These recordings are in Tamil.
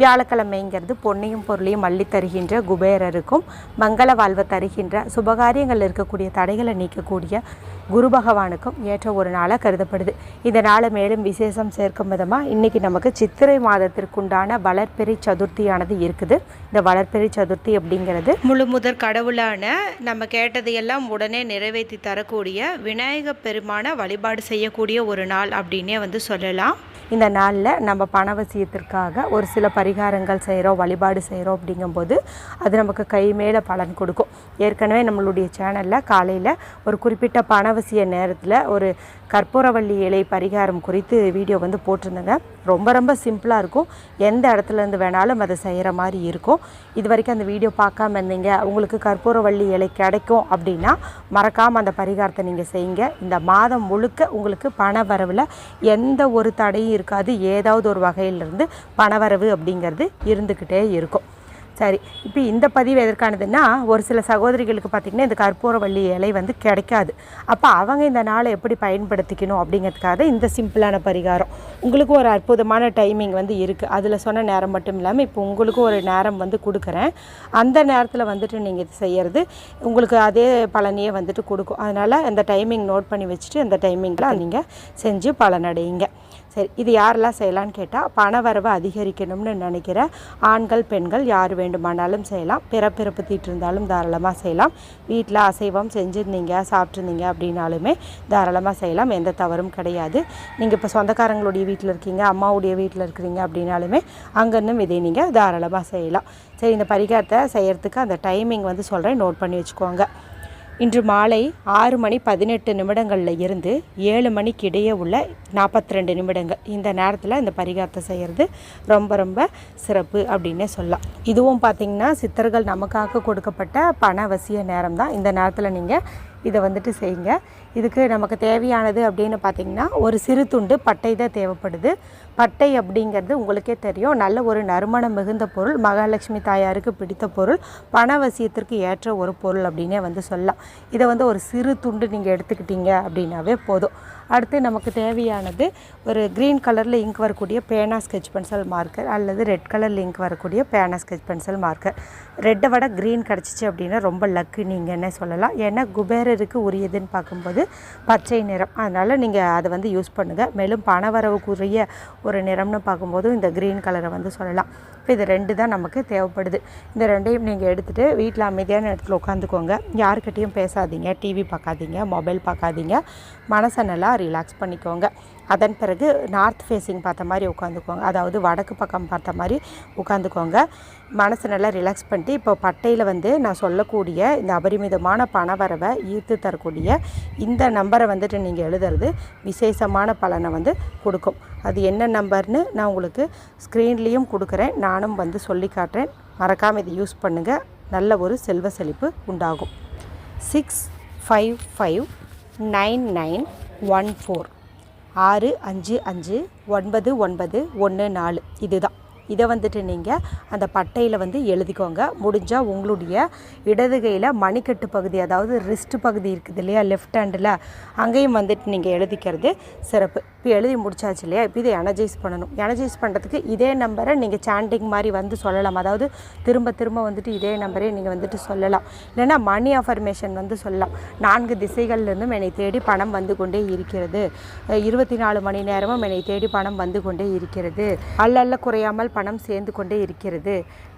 வியாழக்கிழமைங்கிறது பொன்னையும் பொருளையும் அள்ளி தருகின்ற குபேரருக்கும் மங்கள வாழ்வை தருகின்ற சுபகாரியங்கள் இருக்கக்கூடிய தடைகளை நீக்கக்கூடிய குரு பகவானுக்கும் ஏற்ற ஒரு நாளாக கருதப்படுது. இந்த நாளை மேலும் விசேஷம் சேர்க்கும் விதமாக இன்றைக்கி நமக்கு சித்திரை மாதத்திற்குண்டான வளர்ப்பெரி சதுர்த்தியானது இருக்குது. இந்த வளர்ப்பெரி சதுர்த்தி அப்படிங்கிறது முழு முதற் கடவுளான நம்ம கேட்டதையெல்லாம் உடனே நிறைவேற்றி தரக்கூடிய விநாயக பெருமான வழிபாடு செய்யக்கூடிய ஒரு நாள் அப்படின்னே வந்து சொல்லலாம். இந்த நாளில் நம்ம பணவசியத்திற்காக ஒரு சில பரிகாரங்கள் செய்கிறோம் வழிபாடு செய்கிறோம் அப்படிங்கும்போது அது நமக்கு கை மேலே பலன் கொடுக்கும். ஏற்கனவே நம்மளுடைய சேனலில் காலையில் ஒரு குறிப்பிட்ட பணவசிய நேரத்தில் ஒரு கற்பூரவள்ளி இலை பரிகாரம் குறித்து வீடியோ வந்து போட்டிருந்தேங்க. ரொம்ப ரொம்ப சிம்பிளாக இருக்கும். எந்த இடத்துலேருந்து வேணாலும் அதை செய்கிற மாதிரி இருக்கும். இது வரைக்கும் அந்த வீடியோ பார்க்காம இருந்தீங்க. உங்களுக்கு கற்பூரவள்ளி இலை கிடைக்கும் அப்படின்னா மறக்காமல் அந்த பரிகாரத்தை நீங்கள் செய்யுங்க. இந்த மாதம் முழுக்க உங்களுக்கு பண வரவில் எந்த ஒரு தடையும் இருக்காது. ஏதாவது ஒரு வகையிலிருந்து பணவரவு அப்படிங்கிறது இருந்துக்கிட்டே இருக்கும். சரி இப்போ இந்த பதிவு எதற்கானதுன்னா ஒரு சில சகோதரிகளுக்கு பார்த்திங்கன்னா இந்த கற்பூரவள்ளி இலை வந்து கிடைக்காது. அப்போ அவங்க இந்த நாளை எப்படி பயன்படுத்திக்கணும் அப்படிங்கிறதுக்காக இந்த சிம்பிளான பரிகாரம். உங்களுக்கு ஒரு அற்புதமான டைமிங் வந்து இருக்குது அதில் சொன்ன நேரம் மட்டும் இல்லாமல் இப்போ உங்களுக்கு ஒரு நேரம் வந்து கொடுக்குறேன். அந்த நேரத்தில் வந்துட்டு நீங்கள் இது செய்கிறது உங்களுக்கு அதே பலனையே வந்துட்டு கொடுக்கும். அதனால் அந்த டைமிங் நோட் பண்ணி வச்சுட்டு அந்த டைமிங்கில் நீங்கள் செஞ்சு பலனடையுங்க. சரி இது யாரெல்லாம் செய்யலான்னு கேட்டால் பண வரவு அதிகரிக்கணும்னு நினைக்கிற ஆண்கள் பெண்கள் யார் வேண்டுமானாலும் செய்யலாம். பிறப்பிறப்பு தீட்டு இருந்தாலும் தாராளமாக செய்யலாம். வீட்டில் அசைவம் செஞ்சுருந்தீங்க சாப்பிட்ருந்தீங்க அப்படின்னாலுமே தாராளமாக செய்யலாம். எந்த தவறும் கிடையாது. நீங்கள் இப்போ சொந்தக்காரங்களுடைய வீட்டில் இருக்கீங்க அம்மாவுடைய வீட்டில் இருக்கிறீங்க அப்படின்னாலுமே அங்கேருந்தும் இதை நீங்கள் தாராளமாக செய்யலாம். சரி இந்த பரிகாரத்தை செய்கிறதுக்கு அந்த டைமிங் வந்து சொல்கிறேன் நோட் பண்ணி வச்சுக்கோங்க. இன்று மாலை ஆறு மணி பதினெட்டு நிமிடங்களில் இருந்து ஏழு மணிக்கு இடையே உள்ள நாற்பத்தி ரெண்டு நிமிடங்கள். இந்த நேரத்தில் இந்த பரிகாரத்தை செய்கிறது ரொம்ப ரொம்ப சிறப்பு அப்படின்னே சொல்லலாம். இதுவும் பார்த்திங்கன்னா சித்தர்கள் நமக்காக கொடுக்கப்பட்ட பண வசிய நேரம் தான் இந்த நேரத்தில் நீங்கள் இதை வந்துட்டு செய்யுங்க. இதுக்கு நமக்கு தேவையானது அப்படின்னு பார்த்திங்கன்னா ஒரு சிறு துண்டு பட்டை தான் தேவைப்படுது. பட்டை அப்படிங்கிறது உங்களுக்கே தெரியும். நல்ல ஒரு நறுமணம் மிகுந்த பொருள். மகாலட்சுமி தாயாருக்கு பிடித்த பொருள். பணவசியத்திற்கு ஏற்ற ஒரு பொருள் அப்படின்னே வந்து சொல்லலாம். இதை வந்து ஒரு சிறு துண்டு நீங்கள் எடுத்துக்கிட்டீங்க அப்படின்னாவே போதும். அடுத்து நமக்கு தேவையானது ஒரு க்ரீன் கலரில் இங்க் வரக்கூடிய பேனா ஸ்கெட்ச் பென்சில் மார்க்கர் அல்லது ரெட் கலரில் இங்க் வரக்கூடிய பேனா ஸ்கெட்ச் பென்சில் மார்க்கர் ரெட்டை விட க்ரீன் கிடச்சிச்சு அப்படின்னா ரொம்ப லக்கு நீங்கள் என்ன சொல்லலாம். ஏன்னா குபேரருக்கு உரியதுன்னு பார்க்கும்போது பச்சை நிறம். அதனால் நீங்கள் அதை வந்து யூஸ் பண்ணுங்கள் மேலும் பணவரவுக்குரிய ஒரு நிறம்னு பார்க்கும்போது இந்த க்ரீன் கலரை வந்து சொல்லலாம். இப்போ இது ரெண்டு தான் நமக்கு தேவைப்படுது. இந்த ரெண்டையும் நீங்கள் எடுத்துகிட்டு வீட்டில் அமைதியான இடத்துல உட்காந்துக்கோங்க. யாருக்கிட்டேயும் பேசாதீங்க. டிவி பார்க்காதீங்க. மொபைல் பார்க்காதீங்க. மனசை நல்லா ரிலாக்ஸ் பண்ணிக்கோங்க. அதன் பிறகு நார்த் ஃபேஸிங் பார்த்த மாதிரி உட்காந்துக்கோங்க. அதாவது வடக்கு பக்கம் பார்த்த மாதிரி உட்காந்துக்கோங்க. மனசு நல்லா ரிலாக்ஸ் பண்ணிட்டு இப்போ பட்டையில் வந்து நான் சொல்லக்கூடிய இந்த அபரிமிதமான பணவரவை ஈர்த்து தரக்கூடிய இந்த நம்பரை வந்துட்டு நீங்கள் எழுதுறது விசேஷமான பலனை வந்து கொடுக்கும். அது என்ன நம்பர்னு நான் உங்களுக்கு ஸ்க்ரீன்லேயும் கொடுக்குறேன். நானும் வந்து சொல்லி காட்டுறேன். மறக்காமல் இதை யூஸ் பண்ணுங்கள் நல்ல ஒரு செல்வ செழிப்பு உண்டாகும். Six five five nine nine one four ஆறு அஞ்சு அஞ்சு ஒன்பது ஒன்பது ஒன்று நாலு. இதுதான். இதை வந்துட்டு நீங்கள் அந்த பட்டையில் வந்து எழுதிக்கோங்க. முடிஞ்சால் உங்களுடைய இடது கையில் மணிக்கட்டு பகுதி அதாவது ரிஸ்ட் பகுதி இருக்குது இல்லையா லெஃப்ட் ஹேண்டில் அங்கேயும் வந்துட்டு நீங்கள் எழுதிக்கிறது சிறப்பு. இப்போ எழுதி முடிச்சாச்சு இல்லையா? இப்போ இதை எனர்ஜைஸ் பண்ணணும். எனர்ஜைஸ் பண்ணுறதுக்கு இதே நம்பரை நீங்கள் சாண்டிங் மாதிரி வந்து சொல்லலாம். அதாவது திரும்ப திரும்ப வந்துட்டு இதே நம்பரே நீங்கள் வந்துட்டு சொல்லலாம். இல்லைன்னா மணி அஃபர்மேஷன் வந்து சொல்லலாம். நான்கு திசைகள்லேருந்தும் என்னை தேடி பணம் வந்து கொண்டே இருக்கிறது. இருபத்தி நாலு மணி நேரமும் என்னை தேடி பணம் வந்து கொண்டே இருக்கிறது. அல்லல்ல குறையாமல் பணம் சேர்ந்து கொண்டே இருக்கிறது.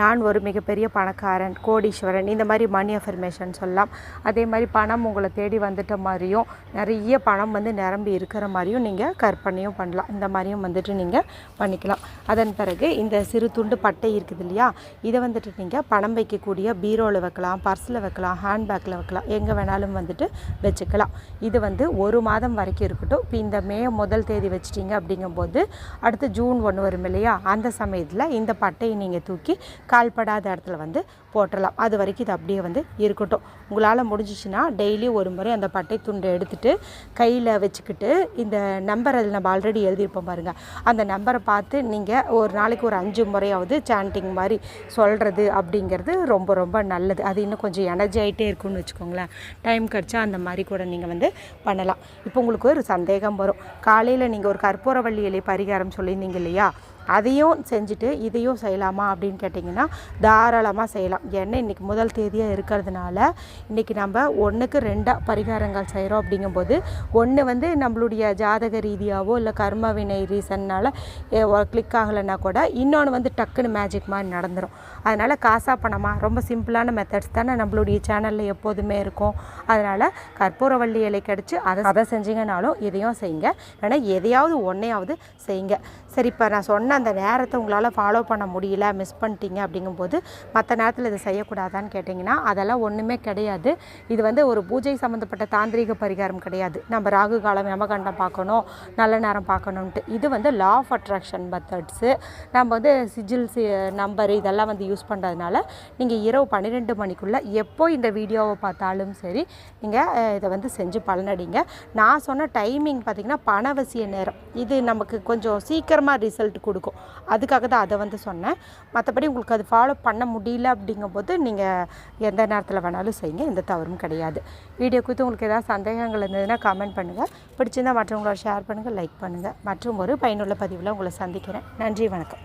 நான் ஒரு மிகப்பெரிய பணக்காரன் கோடீஸ்வரன். இந்த மாதிரி மணி அஃபர்மேஷன் சொல்லலாம். அதே மாதிரி பணம் உங்களை தேடி வந்துட்ட மாதிரியும் நிறைய பணம் வந்து நிரம்பி இருக்கிற மாதிரியும் நீங்கள் க கற்பனையும் பண்ணலாம். இந்த மாதிரியும் வந்துட்டு நீங்கள் பண்ணிக்கலாம். அதன் பிறகு இந்த சிறு துண்டு பட்டை இருக்குது இல்லையா? இதை வந்துட்டு நீங்கள் பணம் வைக்கக்கூடிய பீரோவில் வைக்கலாம் பர்ஸில் வைக்கலாம் ஹேண்ட்பேக்கில் வைக்கலாம். எங்கே வேணாலும் வந்துட்டு வச்சுக்கலாம். இது வந்து ஒரு மாதம் வரைக்கும் இருக்கட்டும். இப்போ இந்த மே முதல் தேதி வச்சிட்டிங்க அப்படிங்கும்போது அடுத்து ஜூன் ஒன்று வரும் இல்லையா? அந்த சமயத்தில் இந்த பட்டையை நீங்கள் தூக்கி கால்படாத இடத்துல வந்து போட்டுடலாம் அது வரைக்கும் இது அப்படியே வந்து இருக்கட்டும். உங்களால் முடிஞ்சிச்சுன்னா டெய்லி ஒரு முறை அந்த பட்டை துண்டை எடுத்துகிட்டு கையில் வச்சுக்கிட்டு இந்த நம்பரை அதில் நம்ம ஆல்ரெடி எழுதியிருப்போம் பாருங்கள் அந்த நம்பரை பார்த்து நீங்கள் ஒரு நாளைக்கு ஒரு அஞ்சு முறையாவது சாண்டிங் மாதிரி சொல்கிறது அப்படிங்கிறது ரொம்ப ரொம்ப நல்லது. அது இன்னும் கொஞ்சம் எனர்ஜி ஆகிட்டே இருக்கும்னு வச்சுக்கோங்களேன். டைம் கிடச்சா அந்த மாதிரி கூட நீங்கள் வந்து பண்ணலாம். இப்போ உங்களுக்கு ஒரு சந்தேகம் வரும். காலையில் நீங்கள் ஒரு கற்பூரவள்ளி இலை பரிகாரம் சொல்லியிருந்தீங்க இல்லையா? அதையும் செஞ்சுட்டு இதையும் செய்யலாமா அப்படின்னு கேட்டிங்கன்னா தாராளமாக செய்யலாம். ஏன்னா இன்றைக்கி முதல் தேதியாக இருக்கிறதுனால இன்றைக்கி நம்ம ஒன்றுக்கு ரெண்டாக பரிகாரங்கள் செய்கிறோம் அப்படிங்கும்போது ஒன்று வந்து நம்மளுடைய ஜாதக ரீதியாகவோ இல்லை கர்ம வினை ரீசன்னால் கிளிக் ஆகலைன்னா கூட இன்னொன்று வந்து டக்குன்னு மேஜிக் மாதிரி நடந்துடும் அதனால் காசா பணமாக ரொம்ப சிம்பிளான மெத்தட்ஸ் தானே நம்மளுடைய சேனலில் எப்போதுமே இருக்கும். அதனால் கற்பூரவள்ளி இலை கிடச்சி அதை அதை செஞ்சிங்கனாலும் இதையும் செய்யுங்க. ஏன்னா எதையாவது ஒன்றையாவது செய்யுங்க. சரி இப்போ நான் சொன்ன அந்த நேரத்தை உங்களால் ஃபாலோ பண்ண முடியல மிஸ் பண்ணிட்டீங்க அப்படிங்கும்போது மற்ற நேரத்தில் இதை செய்யக்கூடாதான்னு கேட்டிங்கன்னா அதெல்லாம் ஒன்றுமே கிடையாது. இது வந்து ஒரு பூஜை சம்மந்தப்பட்ட தாந்திரீக பரிகாரம் கிடையாது. நம்ம ராகு காலம் யமகண்டம் பார்க்கணும் நல்ல நேரம் பார்க்கணுன்ட்டு இது வந்து லா ஆஃப் அட்ராக்ஷன் மெத்தட்ஸு நம்ம வந்து சிஜில் சி நம்பர் இதெல்லாம் வந்து யூஸ் பண்ணுறதுனால நீங்கள் இரவு பன்னிரெண்டு மணிக்குள்ளே எப்போ இந்த வீடியோவை பார்த்தாலும் சரி நீங்கள் இதை வந்து செஞ்சு பலனடிங்க. நான் சொன்ன டைமிங் பார்த்திங்கன்னா பணவசிய நேரம். இது நமக்கு கொஞ்சம் சீக்கிரமாக ரிசல்ட் கொடுக்கும். அதுக்காக தான் அதை வந்து சொன்னேன். மற்றபடி உங்களுக்கு அது ஃபாலோ பண்ண முடியல அப்படிங்கும்போது நீங்கள் எந்த நேரத்தில் வேணாலும் செய்யுங்க. எந்த தவறும் கிடையாது. வீடியோ குறித்து உங்களுக்கு ஏதாவது சந்தேகங்கள் இருந்ததுன்னா கமெண்ட் பண்ணுங்கள் பிடிச்சிருந்தால் மற்றவங்களோட ஷேர் பண்ணுங்கள் லைக் பண்ணுங்கள் மற்றும் ஒரு பயனுள்ள பதிவில் உங்களை சந்திக்கிறேன். நன்றி வணக்கம்.